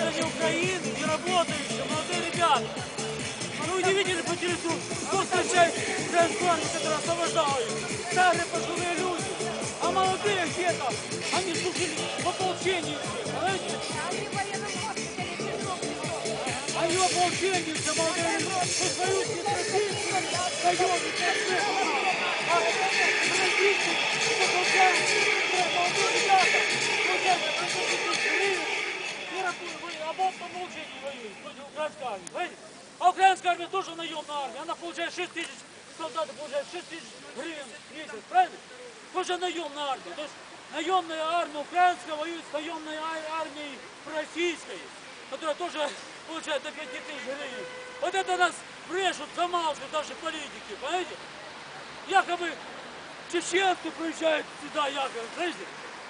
граждане Украины, не работающие, молодые ребята. А вы не видели по телевизору, украинскую армию, которая освобождала их? Старые пожилые люди. А молодые где-то? Они служили в ополчении все, понимаете? Они в ополчении все молодые люди. Вы свою спросите, даем, армии, понимаете? А украинская армия тоже наемная армия, она получает 6 тысяч, солдаты получают 6 тысяч гривен в месяц, правильно? Тоже наемная армия. То есть наемная армия украинская воюет с наемной ар- армией российской, которая тоже получает до 5 тысяч гривен. Вот это нас брешут, замалчивают даже политики, понимаете? Якобы чеченцы приезжают сюда, якобы, знаете?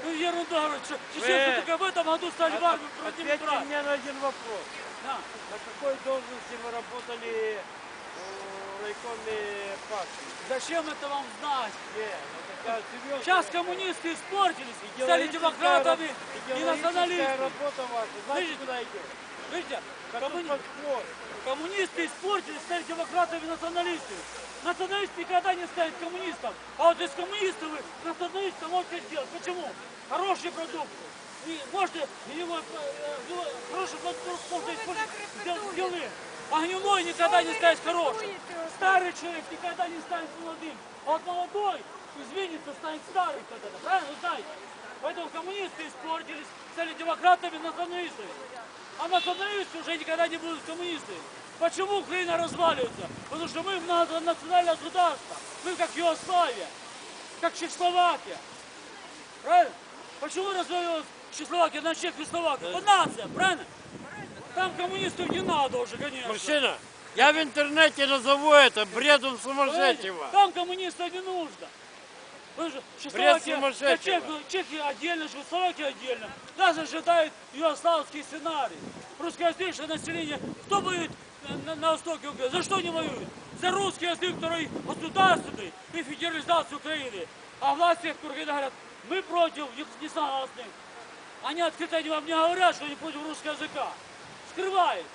Ну, ерунда, говорит, что чеченцы только в этом году стали в армию против Ответьте Днепра. мне на один вопрос. Да. На какой должности вы работали в райкоме партии? Зачем это вам знать? Ну, такая серьезная Сейчас коммунисты испортились, стали демократами и националистами. работа ваша. Знаете, куда идет? Видите, коммуни- коммунисты испортились, стали демократами и националистами. Националист никогда не станет коммунистом. А вот из коммунистов вы националиста можете сделать. Почему? Хороший продукт. И можете его, э, его хороший продукт можно использовать сделать. А гнилой никогда не станет хорошим. Старый человек никогда не станет молодым. А вот молодой изменится, станет старый когда-то. Правильно? Знаете. Поэтому коммунисты испортились, стали демократами, националистами. А националисты уже никогда не будут коммунистами. Почему Украина разваливается? Потому что мы многонациональное государство. Мы как Югославия, как Чехословакия. Правильно? Почему развалилась Чехословакия на Чехословакию? Вот нация, правильно? Там коммунистов не надо уже, конечно. Мужчина, я в интернете назову это бредом сумасшедшего. Там коммунистов не нужно. Что Чехословакия, сумасшедшего. Чехия, Чехия отдельно, Чехословакия отдельно. Нас ожидает югославский сценарий. Русскоязычное население, кто воюет на, на- на востоке Украины? За что не воюет? За русский язык, который государственный и федерализацию Украины. А власти Украины говорят, мы против, не, не согласны. Они открыто они вам не говорят, что они против русского языка. Скрывают.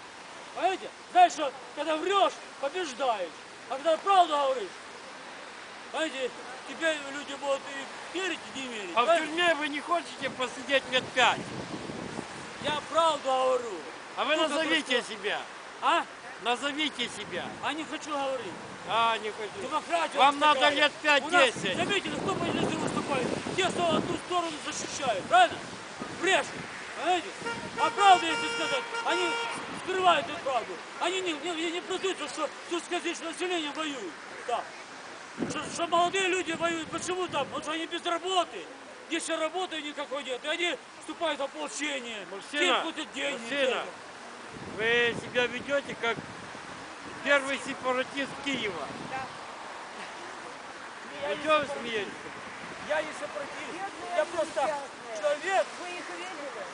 Понимаете? Что когда врешь, побеждаешь. А когда правду говоришь, понимаете, тебе люди будут и верить, и не верить. А в тюрьме вы не хотите посидеть лет пять? Я правду говорю. А вы как назовите что? себя. А? Назовите себя. А не хочу говорить. А, не хочу. Демократия Вам надо такая. лет У нас, 5-10. Заметили, кто по телевизору выступает? Те, кто одну сторону защищают, правильно? Брешут. Понимаете? А правду, если сказать, они скрывают эту правду. Они не, не, не признаются, что русскоязычное население воюет. Да. Что, что молодые люди воюют. Почему там? Потому что они без работы. Если работы никакой нет, и они вступают в ополчение. Мужчина, платят деньги. мужчина. Вы себя ведете как первый сепаратист Киева. Я Вы не чего вы сепаратист. смеетесь? Я не сопротив. Бедные Я просто человек, Вы их видели?